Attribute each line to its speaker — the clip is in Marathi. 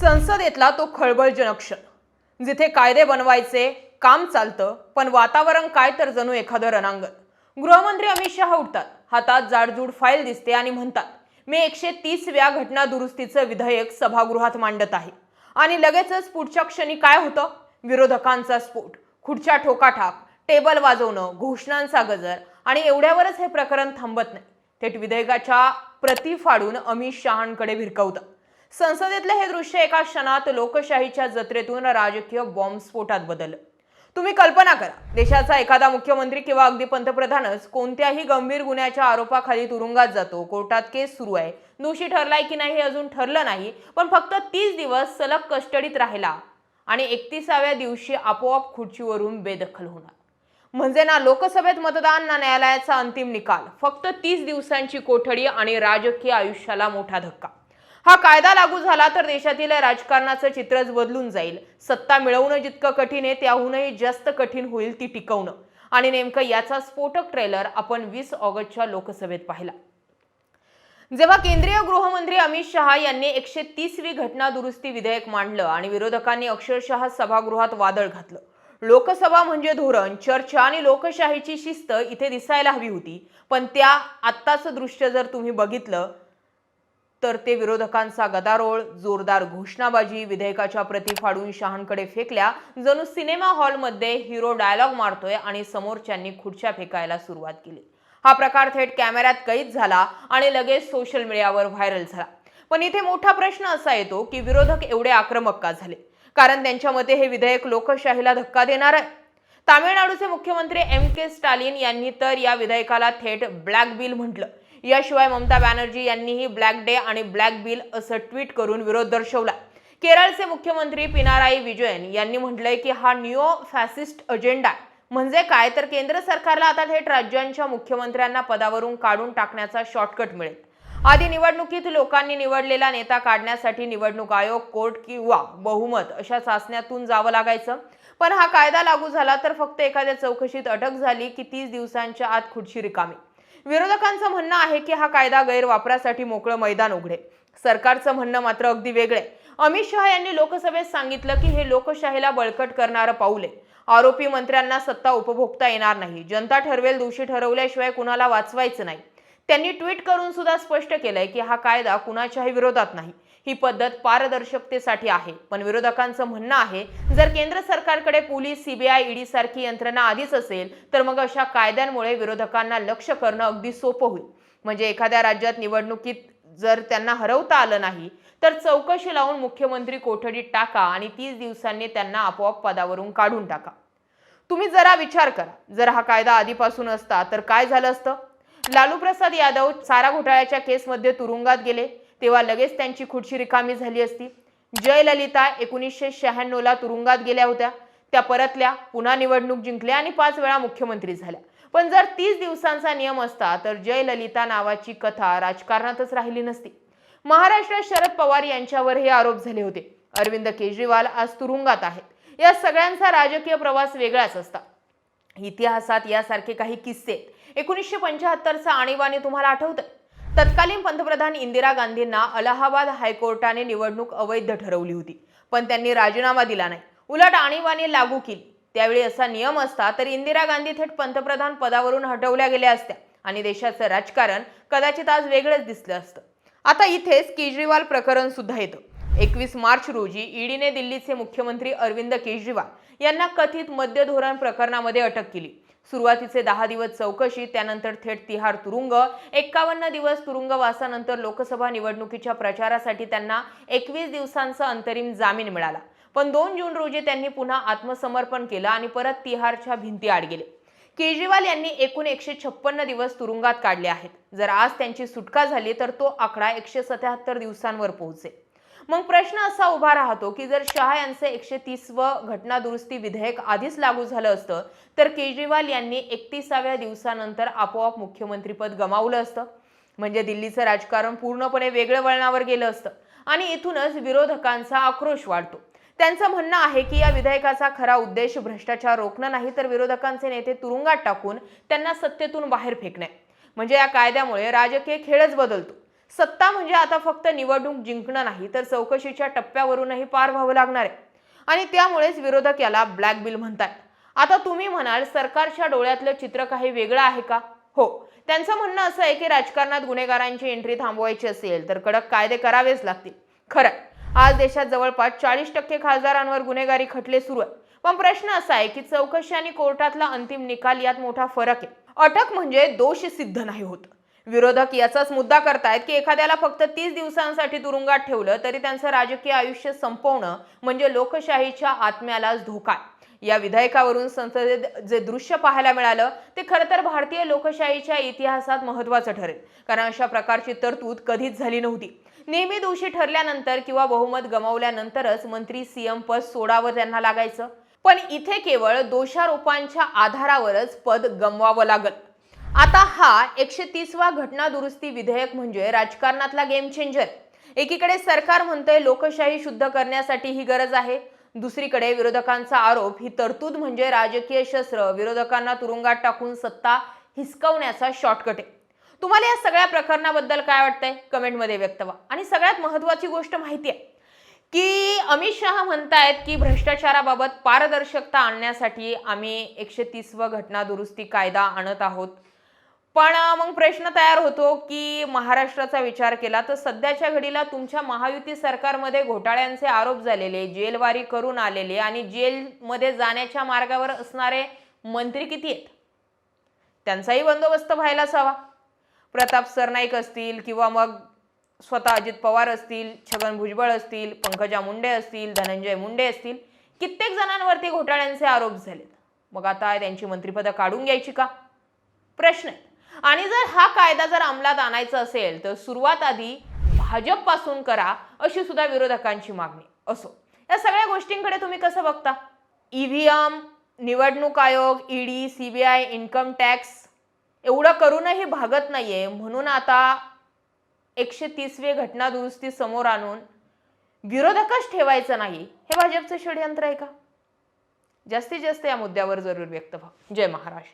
Speaker 1: संसदेतला तो खळबळजनक क्षण. जिथे कायदे बनवायचे काम चालतं पण वातावरण काय तर जणू एखादं रणांगण. गृहमंत्री अमित शहा उठतात. हातात जाडजूड फाईल दिसते आणि म्हणतात मी एकशे तीसव्या घटना दुरुस्तीचं विधेयक सभागृहात मांडत आहे. आणि लगेचच पुढच्या क्षणी काय होतं? विरोधकांचा स्फोट. खुर्च्या ठोकाठाक टेबल वाजवणं घोषणांचा गजर. आणि एवढ्यावरच हे प्रकरण थांबत नाही. थेट विधेयकाच्या प्रती फाडून अमित शहांकडे भिरकवतं. संसदेतलं हे दृश्य एका क्षणात लोकशाहीच्या जत्रेतून राजकीय बॉम्बस्फोटात बदललं. तुम्ही कल्पना करा देशाचा एखादा मुख्यमंत्री किंवा अगदी पंतप्रधानच कोणत्याही गंभीर गुन्ह्याच्या आरोपाखाली तुरुंगात जातो कोर्टात केस सुरू आहे. दोषी ठरलाय की नाही हे अजून ठरलं नाही पण फक्त तीस दिवस सलग कस्टडीत राहिला आणि एकतीसाव्या दिवशी आपोआप खुर्चीवरून बेदखल होणार. म्हणजे ना लोकसभेत मतदान ना न्यायालयाचा अंतिम निकाल. फक्त तीस दिवसांची कोठडी आणि राजकीय आयुष्याला मोठा धक्का. हा कायदा लागू झाला तर देशातील राजकारणाचं चित्रच बदलून जाईल. सत्ता मिळवणं जितकं कठीण आहे त्याहूनही जास्त कठीण होईल ती टिकवणं. आणि नेमकं याचा स्फोटक ट्रेलर आपण वीस ऑगस्टच्या लोकसभेत पाहिला. जेव्हा केंद्रीय गृहमंत्री अमित शहा यांनी एकशे तीसवी घटना दुरुस्ती विधेयक मांडलं आणि विरोधकांनी अक्षरशः सभागृहात वादळ घातलं. लोकसभा म्हणजे धोरण चर्चा आणि लोकशाहीची शिस्त इथे दिसायला हवी होती. पण त्या आत्ताचं दृश्य जर तुम्ही बघितलं तर ते विरोधकांचा गदारोळ जोरदार घोषणाबाजी विधेयकाच्या प्रती फाडून शहांकडे फेकल्या. जणू सिनेमा हॉलमध्ये हिरो डायलॉग मारतोय आणि समोरच्यांनी खुर्च्या फेकायला सुरुवात केली. हा प्रकार थेट कॅमेऱ्यात कैद झाला आणि लगेच सोशल मीडियावर व्हायरल झाला. पण इथे मोठा प्रश्न असा येतो की विरोधक एवढे आक्रमक का झाले? कारण त्यांच्या मते हे विधेयक लोकशाहीला धक्का देणार आहे. तामिळनाडूचे मुख्यमंत्री एम के स्टालिन यांनी तर या विधेयकाला थेट ब्लॅक बिल म्हटलं. याशिवाय ममता बॅनर्जी यांनीही ब्लॅक डे आणि ब्लॅक बिल असं ट्विट करून विरोध दर्शवला. केरळचे मुख्यमंत्री पिनाराई विजयन यांनी म्हटलंय की हा न्यूओ फॅसिस्ट अजेंडा म्हणजे काय? तर केंद्र सरकारला आता थेट राज्यांच्या मुख्यमंत्र्यांना पदावरून काढून टाकण्याचा शॉर्टकट मिळेल. आधी निवडणुकीत लोकांनी निवडलेला नेता काढण्यासाठी निवडणूक आयोग कोर्ट किंवा बहुमत अशा चाचण्यातून जावं लागायचं. पण हा कायदा लागू झाला तर फक्त एखाद्या चौकशीत अटक झाली की तीस दिवसांच्या आत खुर्ची रिकामी. विरोधकांचं म्हणणं आहे की हा कायदा गैरवापरासाठी मोकळं मैदान उघडे. सरकारचं म्हणणं मात्र अगदी वेगळे. अमित शहा यांनी लोकसभेत सांगितलं की हे लोकशाहीला बळकट करणारं पाऊल आहे. आरोपी मंत्र्यांना सत्ता उपभोगता येणार नाही. जनता ठरवेल दोषी ठरवल्याशिवाय कुणाला वाचवायचं नाही. त्यांनी ट्विट करून सुद्धा स्पष्ट केलंय की हा कायदा कुणाच्याही विरोधात नाही. ही पद्धत पारदर्शकतेसाठी आहे. पण विरोधकांचं म्हणणं आहे जर केंद्र सरकारकडे पोलीस सीबीआय ईडी सारखी यंत्रणा आधीच असेल तर मग अशा कायद्यांमुळे विरोधकांना लक्ष करणं अगदी सोपं होईल. म्हणजे एखाद्या राज्यात निवडणुकीत जर त्यांना हरवता आलं नाही तर चौकशी लावून मुख्यमंत्री कोठडीत टाका आणि तीस दिवसांनी त्यांना आपोआप पदावरून काढून टाका. तुम्ही जरा विचार करा जर हा कायदा आधीपासून असता तर काय झालं असतं? लालू प्रसाद यादव चारा घोटाळ्याच्या केसमध्ये तुरुंगात गेले तेव्हा लगेच त्यांची खुर्ची रिकामी झाली असती. जयललिता एकोणीसशे शहाण्णवला तुरुंगात गेल्या होत्या. त्या परतल्या पुन्हा निवडणूक जिंकल्या आणि पाच वेळा मुख्यमंत्री झाल्या. पण जर तीस दिवसांचा नियम असता तर जयललिता नावाची कथा राजकारणातच राहिली नसती. महाराष्ट्रात शरद पवार यांच्यावर हे आरोप झाले होते. अरविंद केजरीवाल आज तुरुंगात आहेत. या सगळ्यांचा राजकीय प्रवास वेगळाच असता. इतिहासात यासारखे काही किस्से. आहेत. एकोणीसशे पंच्याहत्तरचा आणीबाणी तुम्हाला आठवतं तत्कालीन पंतप्रधान इंदिरा गांधींना अलाहाबाद हायकोर्टाने निवडणूक अवैध ठरवली होती. पण त्यांनी राजीनामा दिला नाही. उलट आणीबाणी लागू केली. त्यावेळी असा नियम असता तर इंदिरा गांधी थेट पंतप्रधान पदावरून हटवल्या गेल्या असत्या आणि देशाचं राजकारण कदाचित आज वेगळंच दिसलं असतं. आता इथेच केजरीवाल प्रकरण सुद्धा येतं. एकवीस मार्च रोजी ईडीने दिल्लीचे मुख्यमंत्री अरविंद केजरीवाल यांना कथित मद्य धोरण प्रकरणामध्ये अटक केली. सुरुवातीचे दहा दिवस चौकशी त्यानंतर थेट तिहार तुरुंग. एक्कावन्न दिवस तुरुंगवासानंतर लोकसभा निवडणुकीच्या प्रचारासाठी त्यांना एकवीस दिवसांचा अंतरिम जामीन मिळाला. पण दोन जून रोजी त्यांनी पुन्हा आत्मसमर्पण केलं आणि परत तिहारच्या भिंती आड गेले. केजरीवाल यांनी एकूण एकशे छप्पन्न दिवस तुरुंगात काढले आहेत. जर आज त्यांची सुटका झाली तर तो आकडा एकशे सत्याहत्तर दिवसांवर पोहोचेल. मग प्रश्न असा उभा राहतो की जर शहा यांचं एकशे तीसवं घटना दुरुस्ती विधेयक आधीच लागू झालं असतं तर केजरीवाल यांनी एकतीसाव्या दिवसानंतर आपोआप मुख्यमंत्रीपद गमावलं असतं. म्हणजे दिल्लीचं राजकारण पूर्णपणे वेगळं वळणावर गेलं असतं आणि इथूनच विरोधकांचा आक्रोश वाढतो. त्यांचं म्हणणं आहे की या विधेयकाचा खरा उद्देश भ्रष्टाचार रोखणं नाही तर विरोधकांचे नेते तुरुंगात टाकून त्यांना सत्तेतून बाहेर फेकणे म्हणजे या कायद्यामुळे राजकीय खेळच बदलतो. सत्ता म्हणजे आता फक्त निवडणूक जिंकणं नाही तर चौकशीच्या टप्प्यावरूनही पार व्हावं लागणार आहे. आणि त्यामुळेच विरोधक याला ब्लॅक बिल म्हणतात आता तुम्ही म्हणाल सरकारच्या डोळ्यातलं चित्र काही वेगळं आहे का? हो. त्यांचं म्हणणं असं आहे की राजकारणात गुन्हेगारांची एंट्री थांबवायची असेल तर कडक कायदे करावेच लागतील. खरं आज देशात जवळपास चाळीस टक्के खासदारांवर गुन्हेगारी खटले सुरू आहेत. पण प्रश्न असा आहे की चौकशी आणि कोर्टातला अंतिम निकाल यात मोठा फरक आहे. अटक म्हणजे दोष सिद्ध नाही होत. विरोधक याचाच मुद्दा करतायत की एखाद्याला फक्त तीस दिवसांसाठी तुरुंगात ठेवलं तरी त्यांचं राजकीय आयुष्य संपवणं म्हणजे लोकशाहीच्या आत्म्यालाच धोका या विधेयकावरून संसदेत जे दृश्य पाहायला मिळालं ते खरं तर भारतीय लोकशाहीच्या इतिहासात महत्त्वाचं ठरेल. कारण अशा प्रकारची तरतूद कधीच झाली नव्हती. नेहमी दोषी ठरल्यानंतर किंवा बहुमत गमावल्यानंतरच मंत्री सीएम पद सोडावं त्यांना लागायचं. पण इथे केवळ दोषारोपांच्या आधारावरच पद गमवावं लागत आता हा एकशे तीसवा घटना दुरुस्ती विधेयक म्हणजे राजकारणातला गेम चेंजर एकीकडे सरकार म्हणतंय लोकशाही शुद्ध करण्यासाठी ही गरज आहे. दुसरीकडे विरोधकांचा आरोप ही तरतूद म्हणजे राजकीय शस्त्र विरोधकांना तुरुंगात टाकून सत्ता हिसकवण्याचा शॉर्टकट आहे. तुम्हाला या सगळ्या प्रकरणाबद्दल काय वाटतंय? कमेंटमध्ये व्यक्त व्हा. आणि सगळ्यात महत्वाची गोष्ट माहिती आहे की अमित शहा म्हणतायत की भ्रष्टाचाराबाबत पारदर्शकता आणण्यासाठी आम्ही एकशे तीसवं घटना दुरुस्ती कायदा आणत आहोत. पण मग प्रश्न तयार होतो की महाराष्ट्राचा विचार केला तर सध्याच्या घडीला तुमच्या महायुती सरकारमध्ये घोटाळ्यांचे आरोप झालेले जेलवारी करून आलेले आणि जेलमध्ये जाण्याच्या मार्गावर असणारे मंत्री किती आहेत? त्यांचाही बंदोबस्त व्हायलाच हवा. प्रताप सरनाईक असतील किंवा मग स्वतः अजित पवार असतील छगन भुजबळ असतील पंकजा मुंडे असतील धनंजय मुंडे असतील कित्येक जणांवरती घोटाळ्यांचे आरोप झालेत. मग आता त्यांची मंत्रिपदं काढून घ्यायची का? प्रश्न आहे. आणि जर हा कायदा जर अंमलात आणायचा असेल तर सुरुवात आधी भाजपपासून करा अशी सुद्धा विरोधकांची मागणी. असो. या सगळ्या गोष्टींकडे तुम्ही कसं बघता? ईव्हीएम निवडणूक आयोग ईडी सीबीआय इन्कम टॅक्स एवढं करूनही भागत नाहीये. म्हणून आता एकशे तीसवे घटना दुरुस्ती समोर आणून विरोधकच ठेवायचं नाही हे भाजपचं षडयंत्र आहे का? जास्तीत जास्त या मुद्द्यावर जरूर व्यक्त व्हा. जय महाराष्ट्र.